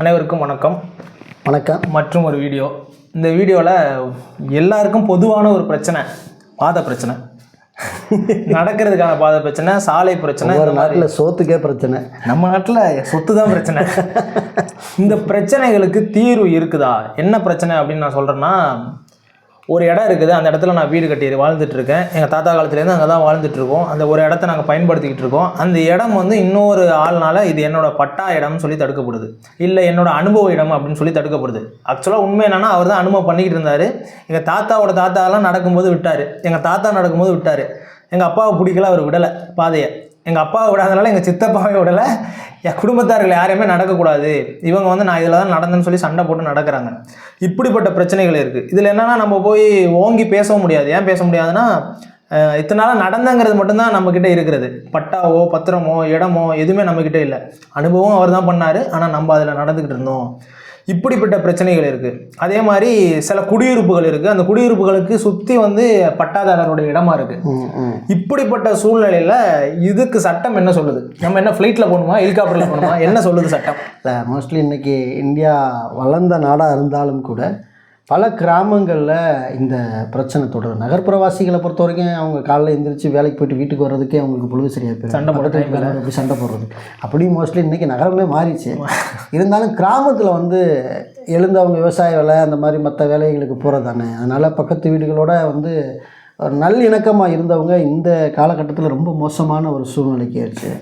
அனைவருக்கும் வணக்கம். வணக்கம். மற்றும் ஒரு வீடியோ. இந்த வீடியோவில் எல்லாருக்கும் பொதுவான ஒரு பிரச்சனை பாத பிரச்சனை. நடக்கிறதுக்கான பாத பிரச்சனை சாலை பிரச்சனை ஒரு நாட்டில் சோத்துக்கே பிரச்சனை. நம்ம நாட்டில் சொத்து தான் பிரச்சனை. இந்த பிரச்சனைகளுக்கு தீர்வு இருக்குதா? என்ன பிரச்சனை அப்படின்னு நான் சொல்கிறேன்னா ஒரு இடம் இருக்குது அந்த இடத்துல நான் வீடு கட்டி வாழ்ந்துட்டுருக்கேன். எங்கள் தாத்தா காலத்துலேருந்து அங்கே தான் வாழ்ந்துட்டுருக்கோம். அந்த ஒரு இடத்த நாங்கள் பயன்படுத்திக்கிட்டு இருக்கோம். அந்த இடம் வந்து இன்னொரு ஆள்னால இது என்னோட பட்டா இடம்னு சொல்லி தடுக்கப்படுது. இல்லை என்னோட அனுபவ இடம் அப்படின்னு சொல்லி தடுக்கப்படுது. ஆக்சுவலாக உண்மை என்னென்னா அவர் தான் அனுபவம் பண்ணிக்கிட்டு இருந்தார். எங்கள் தாத்தாவோட தாத்தாலாம் நடக்கும்போது விட்டார். எங்கள் தாத்தா நடக்கும்போது விட்டார். எங்கள் அப்பாவை பிடிக்கல அவர் விடலை. பாதையை. எங்கள் அப்பாவை விடாதனால எங்கள் சித்தப்பாவை விடலை. என் குடும்பத்தார்கள் யாரையுமே நடக்கக்கூடாது. இவங்க வந்து நான் இதில் தான் நடந்தேன்னு சொல்லி சண்டை போட்டு நடக்கிறாங்க. இப்படிப்பட்ட பிரச்சனைகள் இருக்குது இதில் என்னென்னா நம்ம போய் ஓங்கி பேசவும் முடியாது. ஏன் பேச முடியாதுன்னா இத்தனை நாளாக நடந்தங்கிறது மட்டும்தான் நம்மக்கிட்ட இருக்கிறது. பட்டாவோ பத்திரமோ இடமோ எதுவுமே நம்மக்கிட்ட இல்லை. அனுபவம் அவர் தான் பண்ணார். ஆனால் நம்ம அதில் நடந்துக்கிட்டு இருந்தோம். இப்படிப்பட்ட பிரச்சனைகள் இருக்குது அதே மாதிரி சில குடியிருப்புகள் இருக்குது அந்த குடியிருப்புகளுக்கு சுற்றி வந்து பட்டாதாரருடைய இடமா இருக்குது. இப்படிப்பட்ட சூழ்நிலையில் இதுக்கு சட்டம் என்ன சொல்லுது? நம்ம என்ன ஃப்ளைட்டில் போகணுமா? ஹெலிகாப்டரில் போகணுமா? என்ன சொல்லுது சட்டம்? இல்லை மோஸ்ட்லி இன்னைக்கு இந்தியா வளர்ந்த நாடாக இருந்தாலும் கூட பல கிராமங்களில் இந்த பிரச்சனை தொடரும். நகர்ப்புறவாசிகளை பொறுத்த வரைக்கும் அவங்க காலைல எந்திரிச்சு வேலைக்கு போயிட்டு வீட்டுக்கு வர்றதுக்கே அவங்களுக்கு பொழுது சரியாக போயிடும். சண்டை போட பக்கத்து வீட்டுல எப்படி சண்டை போடுறது? அப்படியும் மோஸ்ட்லி இன்றைக்கி நகரமே மாறிடுச்சு. இருந்தாலும் கிராமத்தில் வந்து எழுந்தவங்க விவசாய வேலை அந்த மாதிரி மற்ற வேலைகளுக்கு போகிறது தானே. அதனால் பக்கத்து வீடுகளோட வந்து ஒரு நல் இணக்கமாக இருந்தவங்க இந்த காலகட்டத்தில் ரொம்ப மோசமான ஒரு சூழ்நிலைக்கு ஆயிடுச்சு.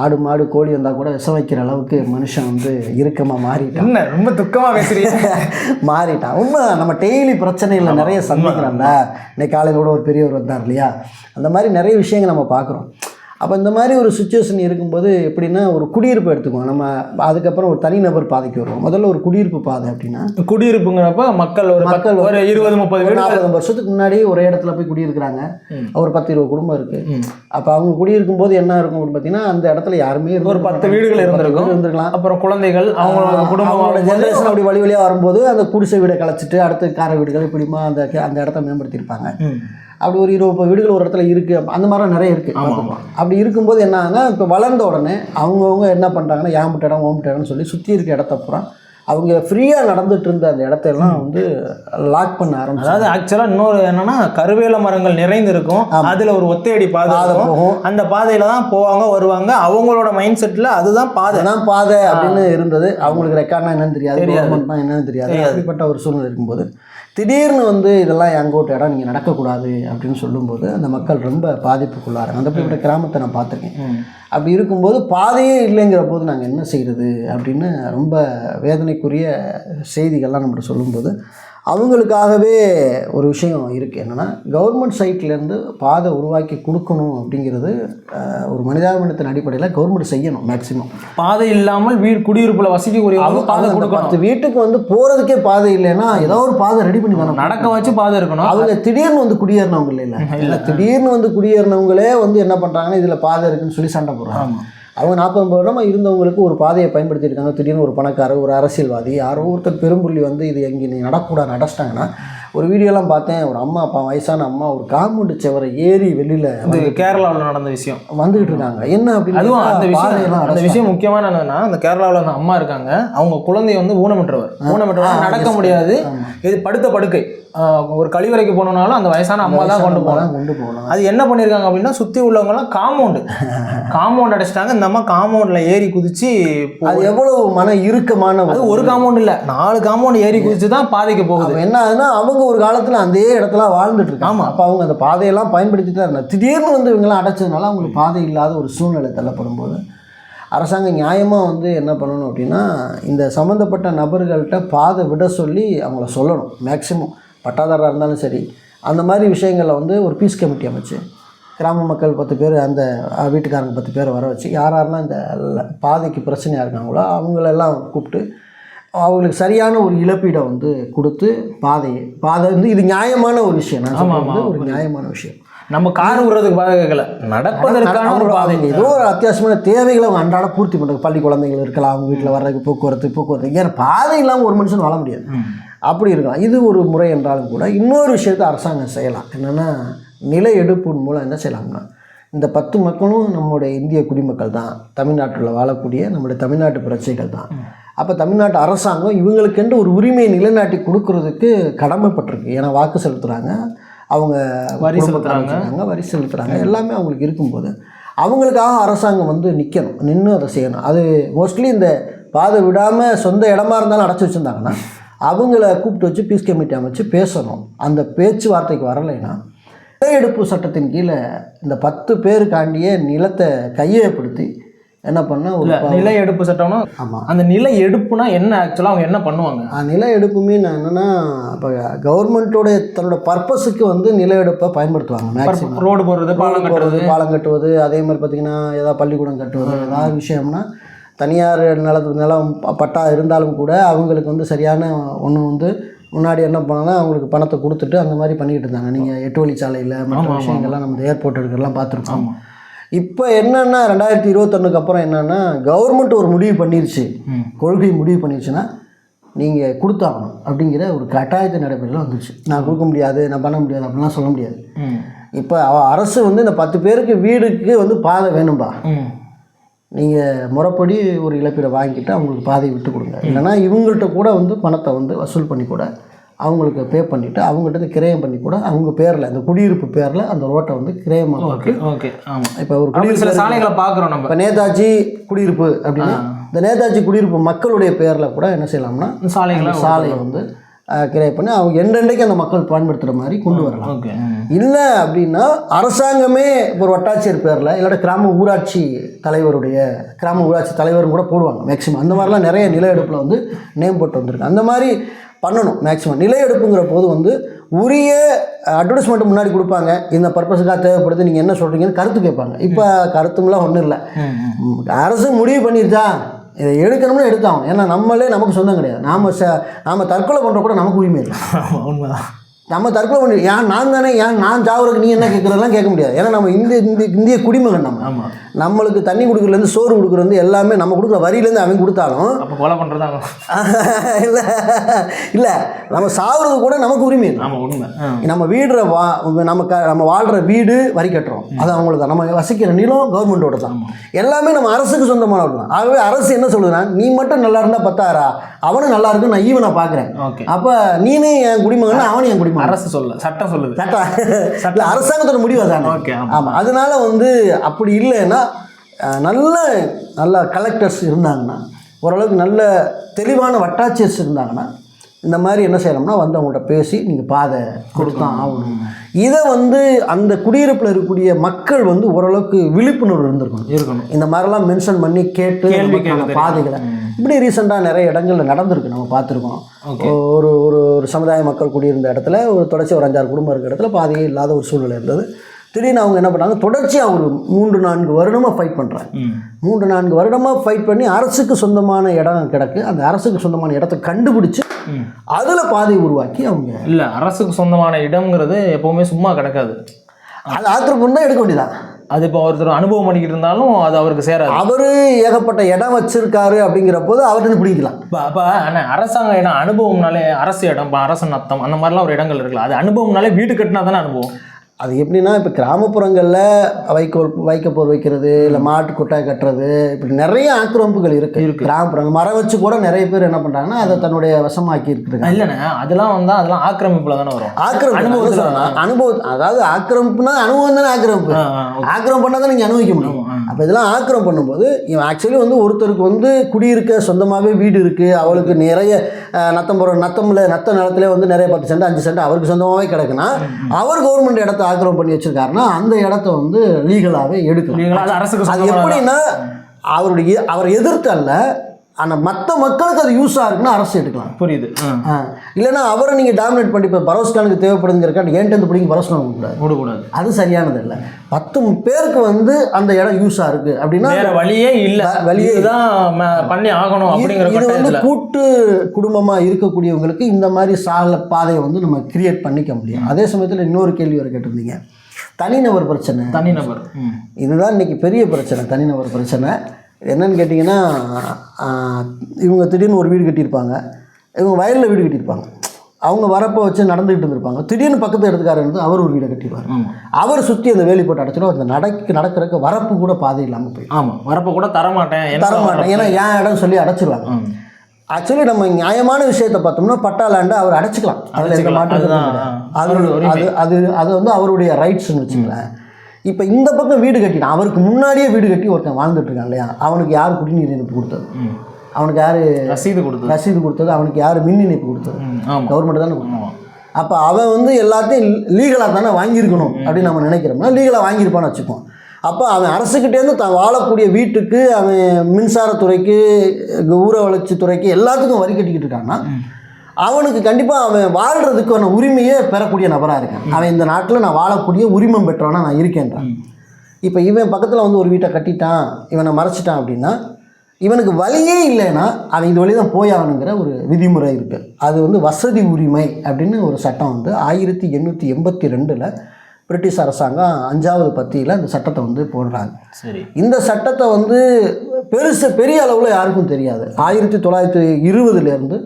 ஆடு மாடு கோழி வந்தால் கூட விஷம் வைக்கிற அளவுக்கு மனுஷன் வந்து இறுக்கமாக மாறிட்டான். என்ன ரொம்ப துக்கமாக பேசுறீங்க? மாறிட்டான். உண்மை நம்ம டெய்லி பிரச்சனைகளை நிறைய சந்திக்கிறோம்ல. இன்னைக்கு காலையில் கூட ஒரு பெரியவர் வந்தார் இல்லையா? அந்த மாதிரி நிறைய விஷயங்கள் நம்ம பார்க்குறோம். அப்போ இந்த மாதிரி ஒரு சுச்சுவேஷன் இருக்கும்போது எப்படின்னா ஒரு குடியிருப்பு எடுத்துக்குவோம் நம்ம அதுக்கப்புறம் ஒரு தனிநபர் பாதைக்கு வருவோம் முதல்ல ஒரு குடியிருப்பு பாதை அப்படின்னா குடியிருப்புங்கிறப்ப மக்கள் ஒரு மக்கள் ஒரு இருபது முப்பது நாற்பது வருஷத்துக்கு முன்னாடி ஒரே இடத்துல போய் குடியிருக்கிறாங்க. ஒரு பத்து இருபது குடும்பம் இருக்கு ம். அப்போ அவங்க குடியிருக்கும் போது என்ன இருக்கும் அப்படின்னு பார்த்தீங்கன்னா அந்த இடத்துல யாருமே ஒரு பத்து. வீடுகள் இருந்திருக்கும். இருந்திருக்கலாம் அப்புறம் குழந்தைகள் அவங்களோட அவங்களோட குடும்பம் ஜெனரேஷன் அப்படி வழி வழியாக வரும்போது அந்த குடிசை வீடை கலைச்சிட்டு அடுத்து கார வீடுகள் இப்படிமா அந்த அந்த இடத்த மேம்படுத்தியிருப்பாங்க. அப்படி ஒரு இருபது வீடுகள் ஒரு இடத்துல இருக்குது அந்த மாதிரிலாம் நிறைய இருக்குது. அப்படி இருக்கும்போது என்ன ஆகுனா இப்போ வளர்ந்த உடனே அவங்கவுங்க என்ன பண்ணுறாங்கன்னா யாம்பிட்ட இடம் ஓம்பிட்ட இடம்னு சொல்லி சுற்றி இருக்க இடத்த பூரா அவங்க ஃப்ரீயாக நடந்துட்டு இருந்த அந்த இடத்தையெல்லாம் வந்து லாக் பண்ண ஆரம்பிச்சாங்க அதாவது ஆக்சுவலாக இன்னொரு என்னன்னா கருவேல மரங்கள் நிறைந்து இருக்கும் அதுல ஒரு ஒத்தையடி பாதை போகும் அந்த பாதையில தான் போவாங்க வருவாங்க. அவங்களோட மைண்ட் செட்ல அதுதான் பாதை. அதுதான் பாதை அப்படின்னு இருந்தது. அவங்களுக்கு ரெக்கார்ட்னா என்னன்னு தெரியாது என்னன்னு தெரியாது. தெரியாது. அப்படிப்பட்ட ஒரு சூழ்நிலை இருக்கும்போது திடீர்னு வந்து இதெல்லாம் எங்கோட்டு இடம் நீங்கள் நடக்கக்கூடாது அப்படின்னு சொல்லும்போது அந்த மக்கள் ரொம்ப பாதிப்புக்குள்ளாராங்க அந்த அப்படிப்பட்ட கிராமத்தை நான் பார்த்துருக்கேன். அப்படி இருக்கும்போது பாதையே இல்லைங்கிற போது நாங்கள் என்ன செய்கிறது அப்படின்னு ரொம்ப வேதனைக்குரிய செய்திகள்லாம் நம்மகிட்ட சொல்லும்போது அவங்களுக்காகவே ஒரு விஷயம் இருக்குது என்னென்னா கவர்மெண்ட் சைட்லேருந்து பாதை உருவாக்கி கொடுக்கணும் அப்படிங்கிறது ஒரு மனிதாபிமானத்தின் அடிப்படையில் கவர்மெண்ட் செய்யணும் மேக்ஸிமம் பாதை இல்லாமல் வீடு குடியிருப்புல வசிக்கக்கூடியவங்க பாதை அவங்க அந்த கொடுக்கணும். வீட்டுக்கு வந்து போகிறதுக்கே பாதை இல்லைன்னா ஏதோ ஒரு பாதை ரெடி பண்ணி தானே நடக்க வச்சு பாதை இருக்கணும். அவங்க திடீர்னு வந்து குடியேறினவங்க இல்லை. இல்லை. திடீர்னு வந்து குடியேறினவங்களே வந்து என்ன பண்ணுறாங்கன்னா இதில் பாதை இருக்குன்னு சொல்லி சண்டை போடுறாங்க. அவங்க நாற்பது வருடமாக இருந்தவங்களுக்கு ஒரு பாதையை பயன்படுத்தியிருக்காங்க. திடீர்னு ஒரு பணக்காரர் ஒரு அரசியல்வாதி யாரோ ஒருத்தர் பெரும்புள்ளி வந்து இது எங்கே நீ நடக்கூடாது நடச்சிட்டாங்கன்னா ஒரு வீடியோலாம் பார்த்தேன். ஒரு அம்மா அப்பா வயசான அம்மா ஒரு காம்பவுண்டு செவரை ஏறி வெளியில் இது கேரளாவில் நடந்த விஷயம். வந்துகிட்டு இருக்காங்க. என்ன அப்படின்னு அதுவும் அந்த விஷயம் அந்த. விஷயம் முக்கியமான என்னன்னா அந்த கேரளாவில் அந்த அம்மா இருக்காங்க. அவங்க குழந்தைய வந்து ஊனமுற்றவர். ஊனமுற்றவர் நடக்க. முடியாது. இது படுத்த படுக்கை. ஒரு கழிவறைக்கு போனோம்னாலும் அந்த வயசான அம்மா தான் கொண்டு தான் கொண்டு போகலாம் அது என்ன பண்ணியிருக்காங்க அப்படின்னா சுற்றி உள்ளவங்கலாம் காம்பவுண்டு காம்பவுண்ட் அடைச்சிட்டாங்க. இந்த அம்மா காம்பவுண்டில் ஏறி குதிச்சு அது எவ்வளவு மன இறுக்கமான அது ஒரு காம்பவுண்ட் இல்லை. நாலு காம்பவுண்ட் ஏறி குதிச்சு தான் பாதைக்கு போகுது. என்ன ஆகுதுன்னா அவங்க ஒரு காலத்துல அதே இடத்துல வாழ்ந்துட்டு இருக்காங்க. ஆமா. அப்போ அவங்க அந்த பாதையெல்லாம் பயன்படுத்திட்டு தான் இருந்தாங்க. திடீர்னு வந்து இவங்கெல்லாம் அடைச்சதுனால அவங்களுக்கு பாதை இல்லாத ஒரு சூழ்நிலை தள்ளப்படும் போது அரசாங்கம் நியாயமாக வந்து என்ன பண்ணணும் அப்படின்னா இந்த சம்மந்தப்பட்ட நபர்கள்ட்ட பாதை விட சொல்லி அவங்கள சொல்லணும் மேக்சிமம் பட்டாதாரராக இருந்தாலும் சரி அந்த மாதிரி விஷயங்களில் வந்து ஒரு பீஸ் கமிட்டி அமைச்சு கிராம மக்கள் பத்து பேர் அந்த வீட்டுக்காரங்க பத்து பேரை வர வச்சு யார் யாரெல்லாம் இந்த பாதைக்கு பிரச்சனையாக இருக்காங்களோ அவங்களெல்லாம் கூப்பிட்டு அவங்களுக்கு சரியான ஒரு இழப்பீடை வந்து கொடுத்து பாதையை பாதை வந்து இது நியாயமான ஒரு விஷயம். நான் ஒரு நியாயமான விஷயம். நம்ம கார் விடுறதுக்கு பாதை கேட்கல. நடப்பதற்கான ஒரு பாதை ஏதோ ஒரு அத்தியாவசியமான தேவைகளை அவங்க அன்றாட பூர்த்தி பண்ணுறது பள்ளி குழந்தைகள் இருக்கலாம் அவங்க வீட்டில் வர்றதுக்கு போக்குவரத்து போக்குவரத்து ஏன்னா பாதை இல்லாமல் ஒரு மனுஷன் வாழ முடியாது. அப்படி இருக்கலாம். இது ஒரு முறை என்றாலும் கூட இன்னொரு விஷயத்தை அரசாங்கம் செய்யலாம். என்னென்னா நில எடுப்பின் மூலம் என்ன செய்யலாம்னா இந்த பத்து மக்களும் நம்முடைய இந்திய குடிமக்கள் தான். தமிழ்நாட்டில் வாழக்கூடிய நம்முடைய தமிழ்நாட்டு பிரஜைகள் தான். அப்போ தமிழ்நாட்டு அரசாங்கம் இவங்களுக்கென்று ஒரு உரிமையை நிலைநாட்டி கொடுக்கறதுக்கு கடமைப்பட்டிருக்கு. ஏன்னா வாக்கு செலுத்துகிறாங்க அவங்க வரி. காமிக்கிறாங்க, வரி செலுத்துகிறாங்க எல்லாமே அவங்களுக்கு இருக்கும்போது அவங்களுக்காக அரசாங்கம் வந்து நிற்கணும் நின்று அதை செய்யணும். அது மோஸ்ட்லி இந்த பாதை விடாமல் சொந்த இடமா இருந்தாலும் அடைச்சி வச்சுருந்தாங்கன்னா அவங்கள கூப்பிட்டு வச்சு பீஸ் கமிட்டி அமைச்சு பேசணும். அந்த பேச்சுவார்த்தைக்கு வரலைன்னா நிலஎடுப்பு சட்டத்தின் கீழே இந்த பத்து பேருக்காண்டியே நிலத்தை கையகப்படுத்தி என்ன பண்ண ஒரு நில எடுப்பு சட்டம்னா ஆமாம் அந்த நில எடுப்புனா என்ன ஆக்சுவலா அவங்க என்ன பண்ணுவாங்க? நில எடுப்புமே நான் என்னென்னா இப்போ கவர்மெண்ட்டோடைய தன்னோட பர்பஸுக்கு வந்து நில எடுப்பை பயன்படுத்துவாங்க மேக்ஸிமம் ரோடு போடுறது பாலம் கட்டுறது. போடுறது பாலம் கட்டுவது அதே மாதிரி பார்த்தீங்கன்னா ஏதாவது பள்ளிக்கூடம் கட்டுவது ஏதாவது விஷயம்னா தனியார் நிலத்து நிலம் ப- பட்டா இருந்தாலும் கூட அவங்களுக்கு வந்து சரியான ஒன்று வந்து முன்னாடி என்ன பண்ணாங்கன்னா அவங்களுக்கு பணத்தை கொடுத்துட்டு அந்த மாதிரி பண்ணிக்கிட்டு இருந்தாங்க. நீங்கள் எட்டு வழிச்சாலையில் மற்ற விஷயங்கள்லாம் நம்ம ஏர்போர்ட் இருக்கிறலாம் பார்த்துருக்கோம். இப்போ என்னன்னா ரெண்டாயிரத்தி இருபத்தொன்னுக்கு அப்புறம் என்னன்னா கவர்மெண்ட் ஒரு முடிவு பண்ணிருச்சு. கொள்கை முடிவு பண்ணிருச்சுன்னா நீங்கள் கொடுத்தாகணும் அப்படிங்கிற ஒரு கட்டாயத்தை நடைமுறையில் வந்துருச்சு. நான் கொடுக்க முடியாது நான் பண்ண முடியாது அப்படிலாம் சொல்ல முடியாது. இப்போ அரசு வந்து இந்த பத்து பேருக்கு வீடுக்கு வந்து பாதை வேணும்பா. நீங்கள் முறைப்படி ஒரு இழப்பீடை வாங்கிட்டு அவங்களுக்கு பாதையை விட்டு கொடுங்க. இல்லைன்னா இவங்கள்ட்ட கூட வந்து பணத்தை வந்து வசூல் பண்ணி கூட அவங்களுக்கு பே பண்ணிவிட்டு அவங்கள்ட்ட இருந்து கிரயம் பண்ணி கூட அவங்க பேரில் அந்த குடியிருப்பு பேரில் அந்த ரோட்டை வந்து கிரயமாக ஓகே ஓகே ஆமா. இப்போ ஒரு குடியிருப்பு சில சாலைகளை பாக்குறோம் நம்ம. இப்போ நேதாஜி குடியிருப்பு அப்படின்னா இந்த நேதாஜி குடியிருப்பு மக்களுடைய பேரில் கூட என்ன செய்யலாம்னா சாலைகளை சாலையை வந்து அஹ், கிரய பண்ணி அவங்க எண்டெண்டைக்கு அந்த மக்கள் பயன்படுத்துகிற மாதிரி கொண்டு வரலாம். இல்லை அப்படின்னா அரசாங்கமே ஒரு வட்டாட்சியர் பேரில் இல்லாட்ட கிராம ஊராட்சி தலைவருடைய கிராம ஊராட்சி தலைவரும் கூட போடுவாங்க மேக்ஸிமம் அந்த மாதிரிலாம் நிறைய நில எடுப்பில் வந்து நேம் போட்டு வந்திருக்கு. அந்த மாதிரி பண்ணணும் மேக்ஸிமம் நில எடுப்புங்கிற போது வந்து உரிய அட்வர்டைஸ்மெண்ட் முன்னாடி கொடுப்பாங்க. இந்த பர்பஸுக்காக தேவைப்படுது. நீங்கள் என்ன சொல்கிறீங்கன்னு கருத்து கேட்பாங்க. இப்போ கருத்துமெல்லாம் ஒன்றும் இல்லை. அரசு முடிவு பண்ணிருச்சா? இதை எடுக்கணும்னு எடுத்தாகும் ஏன்னா நம்மளே நமக்கு சொந்தம் கிடையாது. நாம் ச நாம் தற்கொலை பண்ணுற கூட நமக்கு உரிமை இல்லை. உண்மைதான் நம்ம தற்கொலை பண்ணி ஏன் நான் தானே ஏன் நான் சாவுறதுக்கு நீ என்ன கேட்குறதெல்லாம் கேட்க முடியாது. ஏன்னா நம்ம இந்திய இந்திய இந்திய குடிமகன் நம்ம. ஆமா. நம்மளுக்கு தண்ணி கொடுக்குறதுலேருந்து சோறு கொடுக்குறது எல்லாமே நம்ம கொடுக்குற வரியிலேருந்து அவன் கொடுத்தாலும் அப்ப கொலை பண்றதா இல்லை இல்லை நம்ம சாவுறது கூட நமக்கு உரிமை. ஆமா உண்மை. நம்ம வீடுற வா நம்ம க நம்ம வாழ்கிற வீடு வரி கட்டுறோம். அது அவங்களுக்கு தான். நம்ம வசிக்கிற நிலம் கவர்மெண்ட்டோட தான். எல்லாமே நம்ம அரசுக்கு சொந்தமானது தான். ஆகவே அரசு என்ன சொல்லுதுன்னா நீ மட்டும் நல்லா இருந்தால் பத்தாரா அவனும் நல்லா இருக்கு நான் ஈவனை பார்க்குறேன் ஓகே. அப்போ நீனு என் குடிமகன் அவனும் என் குடிமகன்? அரசு சொல்ல சட்டம் சொல்லுது. சட்டம். இல்லை அரசாங்கத்தோட முடிவு அதானே. ஓகே ஆமா. ஆமாம் அதனால வந்து அப்படி இல்லைன்னா நல்ல நல்ல கலெக்டர்ஸ் இருந்தாங்கன்னா ஓரளவுக்கு நல்ல தெளிவான வட்டாட்சியர்ஸ் இருந்தாங்கன்னா இந்த மாதிரி என்ன செய்யலாம்னா வந்து அவங்கள்ட்ட பேசி நீங்கள் பாதை கொடுத்தான் ஆகணும். இதை வந்து அந்த குடியிருப்பில் இருக்கக்கூடிய மக்கள் வந்து ஓரளவுக்கு விழிப்புணர்வு இருந்திருக்கணும். இருக்கணும். இந்த மாதிரிலாம் மென்ஷன் பண்ணி கேட்டு பாதைகளை. இப்படி ரீசெண்டாக நிறைய இடங்கள்ல நடந்திருக்கு நம்ம பார்த்துருக்கோம். ஒரு ஒரு ஒரு சமுதாய மக்கள் குடியிருந்த இடத்துல ஒரு தொடர்ச்சி ஒரு அஞ்சாறு குடும்பம் இருக்கிற இடத்துல பாதையே இல்லாத ஒரு சூழ்நிலை இருந்தது. திடீர்னு அவங்க என்ன பண்ணாங்க? தொடர்ச்சியாக ஒரு மூன்று நான்கு வருடமாக ஃபைட் பண்ணுறாங்க மூன்று நான்கு வருடமாக ஃபைட் பண்ணி அரசுக்கு சொந்தமான இடம் கிடக்கு. அந்த அரசுக்கு சொந்தமான இடத்த கண்டுபிடிச்சு. அதில் பாதை உருவாக்கி அவங்க இல்ல அரசுக்கு சொந்தமான இடம்ங்கிறது எப்பவுமே சும்மா கிடக்காது. அது ஆத்திரப்பூர்ணம் தான் எடுக்க வேண்டியதான் அது இப்போ ஒருத்தர் அனுபவம் பண்ணிக்கிட்டு இருந்தாலும் அது அவருக்கு சேராது. அவர் ஏகப்பட்ட இடம் வச்சிருக்காரு அப்படிங்கிற போது அவர்கிட்ட பிடிக்கலாம். இப்போ அப்போ அண்ணா அரசாங்க இடம் அனுபவம்னாலே அரசு இடம் இப்போ அரசு நத்தம் அந்த மாதிரிலாம் ஒரு இடங்கள் இருக்குல்ல. அது அனுபவம்னாலே வீடு கட்டினா தானே அனுபவம்? அது எப்படின்னா இப்போ கிராமப்புறங்களில் வைக்கோல் வைக்கப்போர் வைக்கிறது இல்லை மாட்டு கொட்டாய் கட்டுறது இப்படி நிறைய ஆக்கிரமிப்புகள் இருக்கு. இருக்கு. கிராமப்புறங்கள் மரம் வச்சு கூட நிறைய பேர் என்ன பண்ணுறாங்கன்னா அதை தன்னுடைய வசமாக்கி இருக்கிறாங்க. இல்லைண்ணே அதெல்லாம் வந்தால் அதெல்லாம் ஆக்கிரமிப்புல தானே வரும். ஆக்கிரமிப்பு அனுபவம் அனுபவம் அதாவது ஆக்கிரமிப்புனா அனுபவம் தானே ஆக்கிரமிப்பு. ஆ, ஆ, okay. ஆக்கிரமம் பண்ணால் தான் நீங்கள் அனுபவிக்க முடியும். அப்போ இதெல்லாம் ஆக்கிரமம் பண்ணும்போது இவன் ஆக்சுவலி வந்து ஒருத்தருக்கு வந்து குடியிருக்க சொந்தமாகவே வீடு இருக்குது அவளுக்கு நிறைய நத்தம் போகிற நத்தமில் நத்த நிலத்துல வந்து நிறைய பத்து சென்ட் அஞ்சு சென்ட் அவருக்கு சொந்தமாகவே கிடக்குன்னா அவர் கவர்மெண்ட் இடத்த ஆக்கிரமம் பண்ணி வச்சிருக்காருன்னா அந்த இடத்த வந்து லீகலாகவே எடுக்கலாம். அது அரசுக்கு அது சொந்தமானது? எப்படின்னா அவருடைய அவர் எதிர்த்து அல்ல ஆனால் மற்ற மக்களுக்கு அது யூஸாக இருக்குன்னா அரசு எடுக்கலாம். புரியுது. இல்லைன்னா அவரை நீங்கள் டாமினேட் பண்ணி இப்போ பரோஸ்கானுக்கு தேவைப்படுங்கிறக்கா ஏன்ட்டு பிடிங்க பரோஸ்கான் கூடாது? விடக்கூடாது. அது சரியானது இல்லை. பத்து பேருக்கு வந்து அந்த இடம் யூஸாக இருக்குது அப்படின்னா வேற வழியே இல்ல. வழியே ம- பண்ணி ஆகணும் அப்படிங்கிற இது வந்து கூட்டு குடும்பமாக இருக்கக்கூடியவங்களுக்கு இந்த மாதிரி சால பாதையை வந்து நம்ம கிரியேட் பண்ணிக்க முடியும். அதே சமயத்தில் இன்னொரு கேள்வி வரை கேட்டிருந்தீங்க. தனிநபர் பிரச்சனை. தனிநபர். இதுதான் இன்னைக்கு பெரிய பிரச்சனை தனிநபர் பிரச்சனை. என்னன்னு கேட்டிங்கன்னா இவங்க திடீர்னு ஒரு வீடு கட்டியிருப்பாங்க. இவங்க வயலில் வீடு கட்டியிருப்பாங்க. அவங்க வரப்போ வச்சு நடந்துகிட்டு இருந்திருப்பாங்க. திடீர்னு பக்கத்து இடத்துக்காரர் இருந்து அவர் ஒரு வீடை கட்டிடுவார் அவர் சுற்றி அந்த வேலி போட்டு அடைச்சிடும் அந்த நடக்க நடக்கிறதுக்கு வரப்பு கூட பாதை இல்லாமல் போய் ஆமா. வரப்ப கூட தரமாட்டேன் என்ன தர மாட்டேன். ஏன்னா என் இடம் சொல்லி அடைச்சிருவாங்க. ஆக்சுவலி நம்ம நியாயமான விஷயத்தை பார்த்தோம்னா பட்டா லேண்டை அவர் அடைச்சிக்கலாம். அதில் அவரோட உரிமை. அது அது அது வந்து அவருடைய ரைட்ஸ்னு வச்சுங்களேன் இப்போ இந்த பக்கம் வீடு கட்டினான் அவருக்கு முன்னாடியே வீடு கட்டி ஒருத்தன் வாழ்ந்துட்டு இருக்கான் இல்லையா? அவனுக்கு யார் குடிநீர் இணைப்பு கொடுத்தது. அவனுக்கு யார் ரசீது கொடுத்தது? ரசீது கொடுத்தது? அவனுக்கு யார் மின் இணைப்பு கொடுத்தது? கவர்மெண்ட் தானே ஆமா. அப்போ அவன் வந்து எல்லாத்தையும் லீகலாக தானே வாங்கியிருக்கணும் அப்படின்னு நம்ம நினைக்கிறோம்னா லீகலாக வாங்கியிருப்பான்னு வச்சுப்போம் அப்போ அவன் அரசுக்கிட்டேருந்து தான் வாழக்கூடிய வீட்டுக்கு அவன் மின்சாரத்துறைக்கு ஊர வளர்ச்சித்துறைக்கு எல்லாத்துக்கும் வரி கட்டிக்கிட்டு இருக்கான்னா அவனுக்கு கண்டிப்பாக அவன் வாழ்கிறதுக்கான உரிமையை பெறக்கூடிய நபராக இருக்கான். அவன் இந்த நாட்டில் நான் வாழக்கூடிய உரிமம் பெற்றவனா நான் இருக்கேன்றான். இப்போ இவன் பக்கத்தில் வந்து ஒரு வீட்டை கட்டிட்டான் இவனை மறைச்சிட்டான் அப்படின்னா இவனுக்கு வழியே இல்லைன்னா அவன் இது வழி தான் போய் ஆகணுங்கிற ஒரு விதிமுறை இருக்குது அது வந்து வசதி உரிமை அப்படின்னு ஒரு சட்டம் வந்து ஆயிரத்தி எண்ணூற்றி எண்பத்தி ரெண்டில் பிரிட்டிஷ் அரசாங்கம் அஞ்சாவது பத்தியில் அந்த சட்டத்தை வந்து போடுறாங்க. சரி. இந்த சட்டத்தை வந்து பெருசு பெரிய அளவில் யாருக்கும் தெரியாது. ஆயிரத்தி தொள்ளாயிரத்தி இருபதுலேருந்து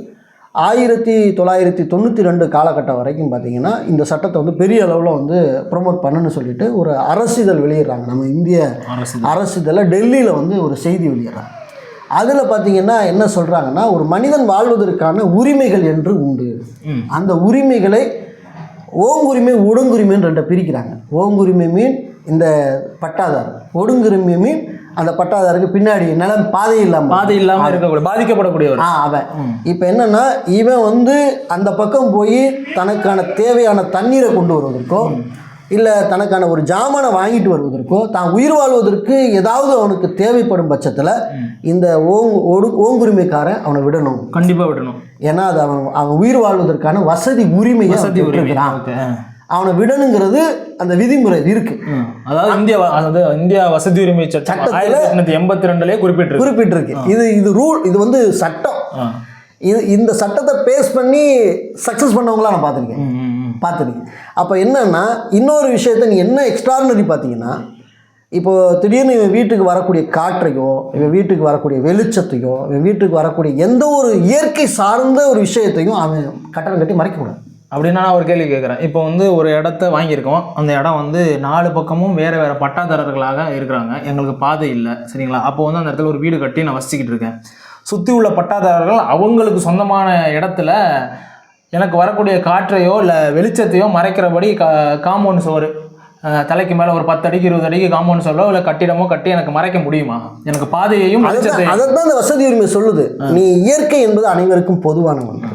ஆயிரத்தி தொள்ளாயிரத்தி தொண்ணூற்றி ரெண்டு காலகட்டம் வரைக்கும் பார்த்தீங்கன்னா இந்த சட்டத்தை வந்து பெரிய அளவில் வந்து ப்ரொமோட் பண்ணுன்னு சொல்லிட்டு ஒரு அரசிதழ் வெளியிடுறாங்க. நம்ம இந்திய அரசு அரசிதழில் டெல்லியில் வந்து ஒரு செய்தி வெளியிடுறாங்க. அதில் பார்த்தீங்கன்னா என்ன சொல்கிறாங்கன்னா ஒரு மனிதன் வாழ்வதற்கான உரிமைகள் என்று உண்டு. அந்த உரிமைகளை ஓங்குரிமை ஒடுங்குரிமைன்னு ரெண்டை பிரிக்கிறாங்க. ஓங்குரிமை மீன் இந்த பட்டாதார் ஒடுங்குரிமை மீன் அந்த பட்டாதாருக்கு பின்னாடி நிலம் பாதை இல்லாமல் பாதை இல்லாம இருக்கக்கூடிய பாதிக்கப்படக்கூடியவர். ஆ அவன் இப்போ என்னன்னா இவன் வந்து அந்த பக்கம் போய் தனக்கான தேவையான தண்ணீரை கொண்டு வருவதற்கோ இல்லை தனக்கான ஒரு ஜாமானை வாங்கிட்டு வருவதற்கோ தான் உயிர் வாழ்வதற்கு ஏதாவது அவனுக்கு தேவைப்படும் பட்சத்தில் இந்த ஓங் ஒடு ஓங்குரிமைக்காரன் அவனை விடணும். கண்டிப்பா விடணும். ஏன்னா அது அவன் அவன் உயிர் வாழ்வதற்கான வசதி உரிமையை வசதி. ஓகே அவனை விடணுங்கிறது அந்த விதிமுறை இருக்கு. அதாவது இந்தியா அதாவது இந்தியா வசதி உரிமை சட்டம் சட்டத்துல- ஆயிரத்தி எட்நூத்தி எண்பத்தி ரெண்டுலயே குறிப்பிட்டிருக்கு. குறிப்பிட்டிருக்கு. இது இது ரூல் இது வந்து சட்டம். இது இந்த சட்டத்தை பேஸ் பண்ணி சக்ஸஸ் பண்ணவங்களாம் நான் பார்த்துருக்கேன். பார்த்துருக்கீங்க அப்போ என்னன்னா இன்னொரு விஷயத்த நீ என்ன எக்ஸ்ட்ரானரி பார்த்தீங்கன்னா இப்போ திடீர்னு இவன் வீட்டுக்கு வரக்கூடிய காற்றையோ இவன் வீட்டுக்கு வரக்கூடிய வெளிச்சத்தையோ இவன் வீட்டுக்கு வரக்கூடிய எந்த ஒரு இயற்கை சார்ந்த ஒரு விஷயத்தையும் அவன் கட்டணம் கட்டி மறைக்கக்கூடாது. அப்படின்னா நான் ஒரு கேள்வி கேட்குறேன். இப்போ வந்து ஒரு இடத்த வாங்கியிருக்கோம். அந்த இடம் வந்து நாலு பக்கமும் வேறு வேறு பட்டாதாரர்களாக இருக்கிறாங்க. எங்களுக்கு பாதை இல்லை சரிங்களா? அப்போ வந்து அந்த இடத்துல ஒரு வீடு கட்டி நான் வசிச்சுக்கிட்டு இருக்கேன். சுற்றி உள்ள பட்டாதாரர்கள் அவங்களுக்கு சொந்தமான இடத்துல எனக்கு வரக்கூடிய காற்றையோ இல்லை வெளிச்சத்தையோ மறைக்கிறபடி கா காம்பவுண்ட் அஹ், தலைக்கு மேலே ஒரு பத்து அடிக்கு இருபது அடிக்கு காம்பவுண்ட் சுவரோ இல்லை கட்டிடமோ கட்டி எனக்கு மறைக்க முடியுமா? எனக்கு பாதையையும் வெளிச்சத்தையும் அதைத்தான் இந்த வசதி உரிமை சொல்லுது. நீ இயற்கை என்பது அனைவருக்கும் பொதுவான ஒன்று.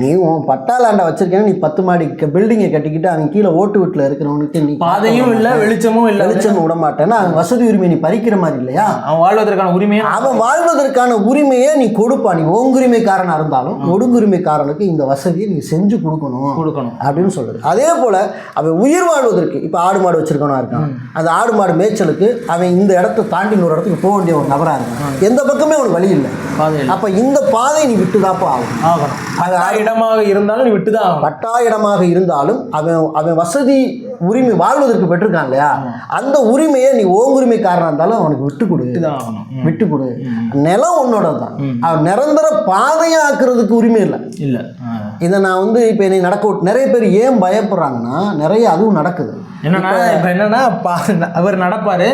நீ உன் பட்டாலாண்டை வச்சிருக்கேன்னு நீ பத்து மாடி பில்டிங்கை கட்டிக்கிட்டு அவன் கீழே ஓட்டு வீட்டில் இருக்கிறவனுக்கு நீ பாதையும் இல்லை வெளிச்சமும் இல்லை. வெளிச்சம் விட மாட்டேன்னா அவன் வசதி உரிமை நீ பறிக்கிற மாதிரி இல்லையா? அவன் வாழ்வதற்கான உரிமையை? அவன் வாழ்வதற்கான உரிமையை நீ கொடுப்பா. நீ ஓங்குரிமைக்காரனா இருந்தாலும் ஒடுங்குரிமைக்காரனுக்கு இந்த வசதியை நீ செஞ்சு கொடுக்கணும் கொடுக்கணும். அப்படின்னு சொல்லுது அதே போல அவன் உயிர் வாழ்வதற்கு இப்போ ஆடு மாடு வச்சிருக்கவனா இருக்கான். அந்த ஆடு மாடு மேய்ச்சலுக்கு அவன் இந்த இடத்த தாண்டி இன்னொரு இடத்துக்கு போக வேண்டிய ஒரு நபரா இருக்கான் எந்த பக்கமே அவனுக்கு வழி இல்லை. அப்ப இந்த பாதை நீ விட்டுதாப்பா ஆகும் ஆகணும். பட்டா இடமாக இருந்தாலும் நீ விட்டு தான் பட்டா இடமாக இருந்தாலும் அவன் அவன் வசதி உரிமை வாழ்வதற்கு பெற்றிருக்கான் இல்லையா? அந்த உரிமையை நீ ஓங்குரிமைக்காரனா இருந்தாலும் அவனுக்கு விட்டு கொடு விட்டு கொடு நிலம் உன்னோட தான் அவன் நிரந்தர பாதையாக்குறதுக்கு உரிமை இல்லை. இல்லை. இதை நான் வந்து இப்போ என்னை நடக்க நிறைய பேர் ஏன் பயப்படுறாங்கன்னா நிறைய அதுவும் நடக்குது. என்னன்னா இப்போ என்னன்னா பா அவர் நடப்பாரு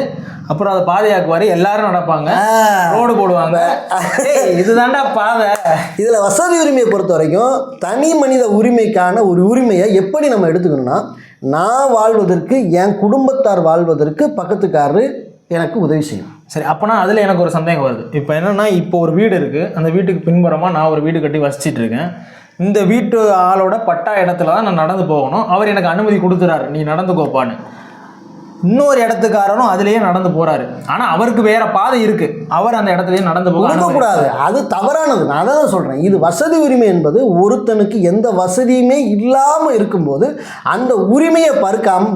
அப்புறம் அதை பாதையாக்குவாரு எல்லாரும் நடப்பாங்க. ரோடு போடுவாங்க. ஏய், இதுதான்டா பாதை. இதில் வசதி உரிமையை பொறுத்த வரைக்கும் தனி மனித உரிமைக்கான ஒரு உரிமையை எப்படி நம்ம எடுத்துக்கணும்னா நான் வாழ்வதற்கு என் குடும்பத்தார் வாழ்வதற்கு பக்கத்துக்காரரு எனக்கு உதவி செய்யும். சரி அப்போனா அதில் எனக்கு ஒரு சந்தேகம் வருது. இப்போ என்னன்னா இப்போ ஒரு வீடு இருக்குது அந்த வீட்டுக்கு பின்புறமாக நான் ஒரு வீடு கட்டி வசிச்சிட்டு இருக்கேன். இந்த வீட்டு ஆளோட பட்டா இடத்துல தான் நான் நடந்து போகணும். அவர் எனக்கு அனுமதி கொடுத்துறாரு நீ நடந்து கோப்பான்னு இன்னொரு இடத்துக்காரனும் அதுலேயே நடந்து போறாரு. ஆனால் அவருக்கு வேற பாதை இருக்கு. அவர் அந்த இடத்துலயே நடந்து போக கொடுக்கக்கூடாது அது தவறானது. நான் அதான் சொல்கிறேன் இது வசதி உரிமை என்பது ஒருத்தனுக்கு எந்த வசதியுமே இல்லாமல் இருக்கும்போது அந்த உரிமையை பறிக்காம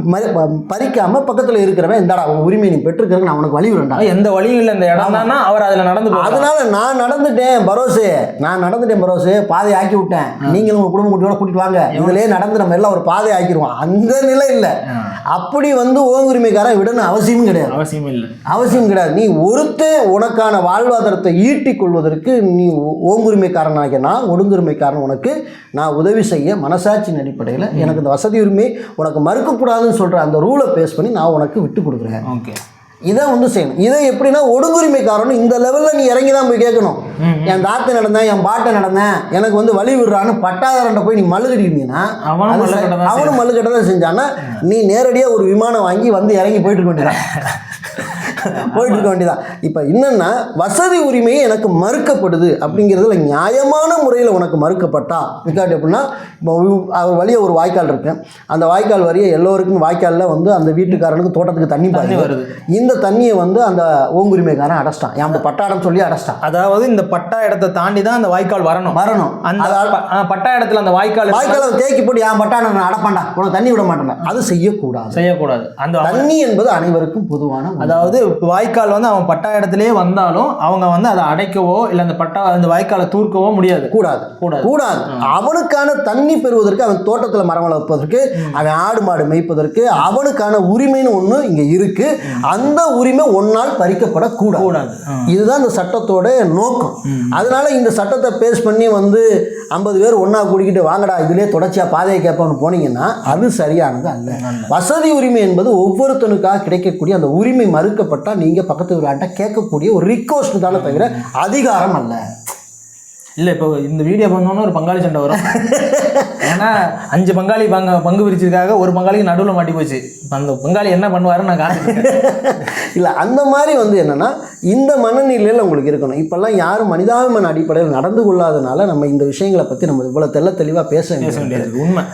பறிக்காம பக்கத்தில் இருக்கிறவன் இந்தாடா உன் உரிமையை நீ பெற்றுக்கிறதுக்கு நான் உனக்கு வழி விடண்டா எந்த வழியும் இல்லை. இந்த இடம் தானா அவர் அதில் நடந்து அதனால நான் நடந்துட்டேன் பரோசே. நான் நடந்துட்டேன் பரோசே. பாதை ஆக்கி விட்டேன் நீங்களும் உங்க குடும்ப குட்டியோட கூட்டிட்டு வாங்க. இதுலயே நடந்து நம்ம எல்லாம் ஒரு பாதை ஆக்கிடுவோம் அந்த நிலை இல்லை. அப்படி வந்து ஓங்குரிமைக்காரன் விடணும் அவசியமும் கிடையாது. அவசியம் இல்லை. அவசியம் கிடையாது. நீ ஒருத்தன் உனக்கான வாழ்வாதாரத்தை ஈட்டிக் கொள்வதற்கு நீ ஓங்குரிமைக்காரனாகிய நான் ஒடுங்குரிமைக்காரன் உனக்கு நான் உதவி செய்ய மனசாட்சியின் அடிப்படையில் எனக்கு இந்த வசதி உரிமை உனக்கு மறுக்கக்கூடாதுன்னு சொல்கிற அந்த ரூலை பேஸ் பண்ணி நான் உனக்கு விட்டு கொடுக்குறேன். ஓகே. இதை வந்து செய்யணும். இதை எப்படின்னா ஒடுங்குரிமைக்காரன் இந்த லெவலில் நீ இறங்கி தான் போய் கேட்கணும். என் தாத்தை நடந்தேன் என் பாட்டை நடந்தேன் எனக்கு வந்து வழி விடுறான்னு பட்டாதாரன்ட்ட போய் நீ மல்லு கட்டிட்டீங்கன்னா அவனும் மல்லு. கட்ட தான் செஞ்சான்னா நீ நேரடியாக ஒரு விமானம் வாங்கி வந்து இறங்கி போயிட்டு வேண்டியதான் போயிட்டு இருக்க வேண்டியதான் இப்போ என்னன்னா வசதி உரிமையை எனக்கு மறுக்கப்படுது அப்படிங்கிறதுல நியாயமான முறையில் உனக்கு மறுக்கப்பட்டா விக்காட்டு எப்படின்னா இப்போ அவர் வழியே ஒரு வாய்க்கால் இருக்கு. அந்த வாய்க்கால் வழியே எல்லோருக்கும் வாய்க்காலில் வந்து அந்த வீட்டுக்காரனுக்கு தோட்டத்துக்கு தண்ணி பாருங்க வருது. இந்த தண்ணியை வந்து அந்த ஓங்குரிமைக்காரன் அடைச்சிட்டான். என் பட்டாடம் சொல்லி அடைச்சிட்டான். அதாவது இந்த பட்டா இடத்தை தாண்டி தான் அந்த வாய்க்கால் வரணும். வரணும். அந்த பட்டா இடத்துல அந்த வாய்க்கால் வாய்க்காலை தேக்கி போட்டு என் பட்டாடம் நான் அடைப்பான்டா? உனக்கு தண்ணி விட மாட்டேன் அது செய்யக்கூடாது. செய்யக்கூடாது. அந்த தண்ணி என்பது அனைவருக்கும் பொதுவான. அதாவது வாய்க்கால் வந்து அவன் பட்டா இடத்துலயே வந்தாலும் அவங்க வந்து அதை அடைக்கவோ இல்லை அந்த பட்டா அந்த வாய்க்காலை தூர்க்கவோ முடியாது. கூடாது. கூடாது. கூடாது. அவனுக்கான தண்ணி பெறுவதற்கு அவன் தோட்டத்தில் மரம் வளர்ப்பதற்கு அவன் ஆடு மாடு மேய்ப்பதற்கு அவனுக்கான உரிமைன்னு ஒன்று இங்கே இருக்கு. அந்த உரிமை ஒன்னால் பறிக்கப்படக்கூடாது. கூடாது. இதுதான் இந்த சட்டத்தோட நோக்கம். அதனால இந்த சட்டத்தை பேஸ் பண்ணி வந்து ஐம்பது பேர் ஒன்றா கூடிக்கிட்டு வாங்கடா இதுலேயே தொடர்ச்சியாக பாதையை கேட்பான்னு போனீங்கன்னா அது சரியானது அல்ல. வசதி உரிமை என்பது ஒவ்வொருத்தனுக்காக கிடைக்கக்கூடிய அந்த உரிமை மறுக்கப்பட்டால் நீங்கள் பக்கத்து வீட்டாட்ட கேட்கக்கூடிய ஒரு ரிக்வஸ்ட் தானே தவிர அதிகாரம் அல்ல. இல்லை இப்போ இந்த வீடியோ பண்ணோன்னு ஒரு பங்காளி சண்டை வரும். ஏன்னா அஞ்சு பங்காளி பங்கு பங்கு பிரிச்சிருக்காக ஒரு பங்காளிக்கு நடுவில் மாட்டி போச்சு. அந்த பங்காளி என்ன பண்ணுவாருன்னு நான் காத்துட்டு இல்லை அந்த மாதிரி வந்து என்னென்னா இந்த மனநிலையில் உங்களுக்கு இருக்கணும். இப்போல்லாம் யாரும் மனிதாபிமான அடிப்படையில் நடந்து கொள்ளாதனால நம்ம இந்த விஷயங்களை பற்றி நம்ம இவ்வளோ தெள்ள தெளிவாக பேச பேச வேண்டியது உண்மை.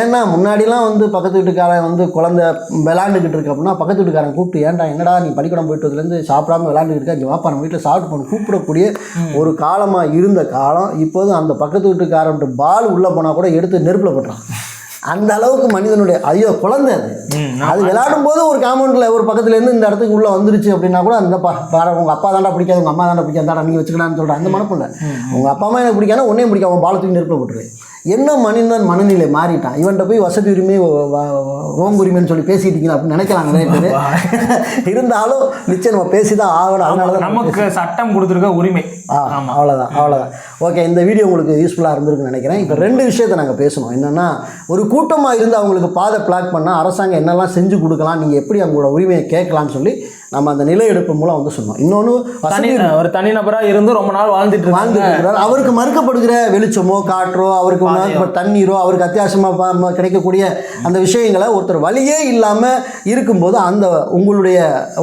ஏன்னா முன்னாடிலாம் வந்து பக்கத்து வீட்டுக்காரன் வந்து குழந்தை விளாண்டுக்கிட்டு இருக்கு அப்படின்னா பக்கத்து வீட்டுக்காரன் கூப்பிட்டு ஏன்டா என்னடா நீ பள்ளிக்கூடம் போயிட்டு சாப்பிடாம விளாண்டுக்கிட்டு இருக்க? இங்கே வாப்பா நம்ம வீட்டில் சாப்பிட்டு போகணும் கூப்பிடக்கூடிய ஒரு காலமாக இருந்த காலம் இப்போது அந்த பக்கத்து வீட்டுக்காரன் பால் உள்ளே போனால் கூட எடுத்து நெருப்பில் போட்டுறான். அந்த அளவுக்கு மனிதனுடைய ஐயோ குழந்தை அது. அது விளையாடும் போது ஒரு காம்பவுண்டில் ஒரு பக்கத்துல இருந்து இந்த இடத்துக்கு உள்ளே வந்துருச்சு அப்படின்னா கூட அந்த பா பாரு உங்கள் அப்பா தாண்டா பிடிக்காது உங்கள் அம்மா தாண்டா பிடிக்காது தாண்டா நீங்கள் வச்சுக்கலாம்னு சொல்கிறேன் அந்த மனப்பு இல்லை உங்கள் அப்பா அம்மா எனக்கு பிடிக்காது உன்னையும் பிடிக்காம அவன் பாலத்துக்கு நெருப்பில் போட்டுரு. என்ன மனிதன் மனநிலை மாறிட்டான்? இவன்கிட்ட போய் வசதி உரிமை ஓங்குரிமைன்னு சொல்லி பேசிட்டீங்க அப்படின்னு நினைக்கலாம் நிறைய பேர். இருந்தாலும் நிச்சயம் நம்ம பேசி தான் ஆகணும். அதனால தான் நமக்கு சட்டம் கொடுத்துருக்க உரிமை. ஆ அவ்வளோதான் அவ்வளோதான் ஓகே இந்த வீடியோ உங்களுக்கு யூஸ்ஃபுல்லாக இருந்திருக்குன்னு நினைக்கிறேன். இப்போ ரெண்டு விஷயத்தை நாங்கள் பேசணும். என்னென்னா ஒரு கூட்டமாக இருந்து அவங்களுக்கு பாதை பிளாக் பண்ணால் அரசாங்கம் என்னெல்லாம் செஞ்சு கொடுக்கலாம் நீங்கள் எப்படி அவங்களோட உரிமையை கேட்கலாம்னு சொல்லி நம்ம அந்த நிலை எடுப்பு மூலம் வந்து சொன்னோம். இன்னொன்று ஒரு தனிநபரா இருந்து ரொம்ப நாள் வாழ்ந்துட்டு வாழ்ந்துட்டு அவருக்கு மறுக்கப்படுகிற வெளிச்சமோ காற்றோ அவருக்கு இப்போ தண்ணீரோ அவருக்கு அத்தியாவசியமாக கிடைக்கக்கூடிய அந்த விஷயங்களை ஒருத்தர் வழியே இல்லாமல் இருக்கும்போது அந்த உங்களுடைய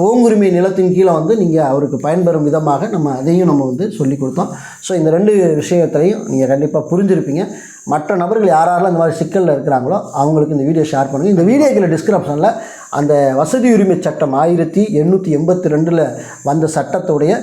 ஓங்குரிமை நிலத்தின் கீழே வந்து நீங்கள் அவருக்கு பயன்பெறும் விதமாக நம்ம அதையும் நம்ம வந்து சொல்லி கொடுத்தோம். ஸோ இந்த ரெண்டு விஷயத்தையும் நீங்கள் கண்டிப்பாக புரிஞ்சிருப்பீங்க. மற்ற நபர்கள் யாரெல்லாம் இந்த மாதிரி சிக்கலில் இருக்கிறாங்களோ அவங்களுக்கு இந்த வீடியோ ஷேர் பண்ணுங்கள் இந்த வீடியோக்கில் டிஸ்கிரிப்ஷனில் அந்த வசதி உரிமை சட்டம் ஆயிரத்தி எண்ணூற்றி எண்பத்தி ரெண்டில் வந்த சட்டத்துடைய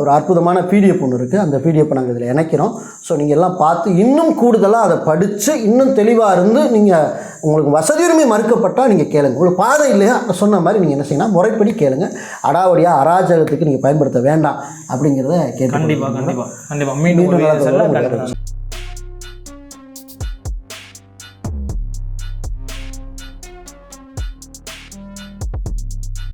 ஒரு அற்புதமான பிடிஎஃப் ஒன்று இருக்குது அந்த பிடிஎஃப் நாங்கள் இதில் இணைக்கிறோம். ஸோ நீங்கள் எல்லாம் பார்த்து இன்னும் கூடுதலாக அதை படித்து இன்னும் தெளிவாக இருந்து நீங்கள் உங்களுக்கு வசதி உரிமை மறுக்கப்பட்டால் நீங்கள் கேளுங்க. உங்களுக்கு பாதை இல்லையா? சொன்ன மாதிரி நீங்கள் என்ன செய்யணும் முறைப்படி கேளுங்க. அடாவடியாக அராஜகத்துக்கு நீங்கள் பயன்படுத்த வேண்டாம் அப்படிங்கிறத கேட்டு கண்டிப்பா கண்டிப்பா கண்டிப்பா. மீண்டும்